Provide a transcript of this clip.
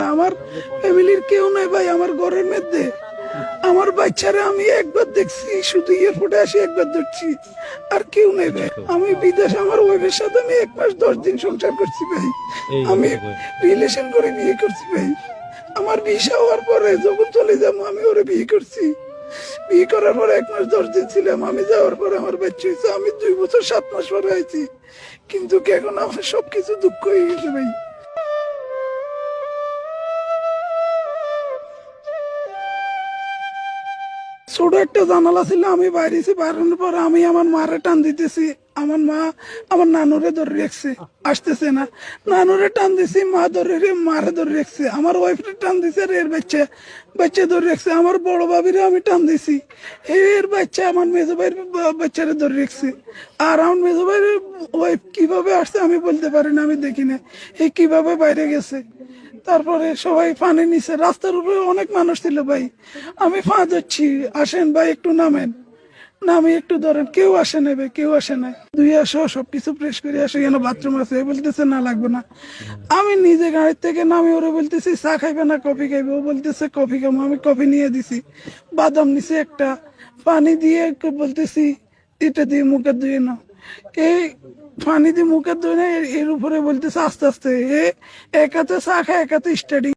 আমার ফ্যামিলির কেউ নাই ভাই আমার ঘরের মধ্যে। আমার বাচ্চারা আমি একবার দেখছি শুধু এয়ারপোর্টে আসি একবার ধরছি। আর কেউ নেই ভাই। আমি বিদেশ আমার ওয়াইফের সাথে আমি এক মাস দশ দিন সংসার করছি ভাই। আমি রিলেশন করে বিয়ে করছি ভাই। আমার ভিসা হওয়ার পরে যখন চলে যাব আমি ওরে বিয়ে করছি। বিয়ে করার পরে এক মাস দশ দিন ছিলাম। আমি যাওয়ার পরে আমার বাচ্চা হয়েছে। আমি দুই বছর সাত মাস পরে আইছি। কিন্তু এখন আমার সবকিছু দুঃখ হয়ে গেছে ভাই। ছোট একটা জানালা ছিল, আমি বাইরেছি বাইরানোর পর আমি আমার মারে টান দিতেছি। আমার মা আমার নানুরে ধরে রাখছে, আসতেছে না। নানুরে টান দিছি, মা ধরে রে- মারে ধরে রাখছে। আমার ওয়াইফরে টান দিছে আর এর বাচ্চা বাচ্চা ধরে রাখছে। আমার বড় ভাবিরে আমি টান দিছি। এর বাচ্চা আমার মেজো ভাইয়ের বাচ্চারে ধরে রাখছে। আর আমার মেজো ভাইয়ের ওয়াইফ কীভাবে আসছে আমি বলতে পারি না, আমি দেখি না। এই কীভাবে বাইরে গেছে? তারপরে সবাই পানি নিছে। রাস্তার উপরে অনেক মানুষ ছিল ভাই। আমি ফা যাচ্ছি আসেন ভাই, একটু নামেন। নামি একটু ধরেন, কেউ আসে না ভাই, কেউ আসে না দুই আসো, সবকিছু প্রেস করে আসে কেন বাথরুম আছে। বলতেছে, না, লাগবে না। আমি নিজে গাড়ির থেকে নামি, ওরে বলতেছি, চা খাইবে না, কফি খাইবে? ও বলতেছে, কফি খাব। আমি কফি নিয়ে দিছি। বাদাম নিছে একটা। পানি দিয়ে বলতেছি, এটা দিয়ে মুখে ধুয়ে নাও। এই পানি দিয়ে মুখের ধরে এর- উপরে বলতেছে আস্তে আস্তে, এ এক হাতে চা খায় এক হাতে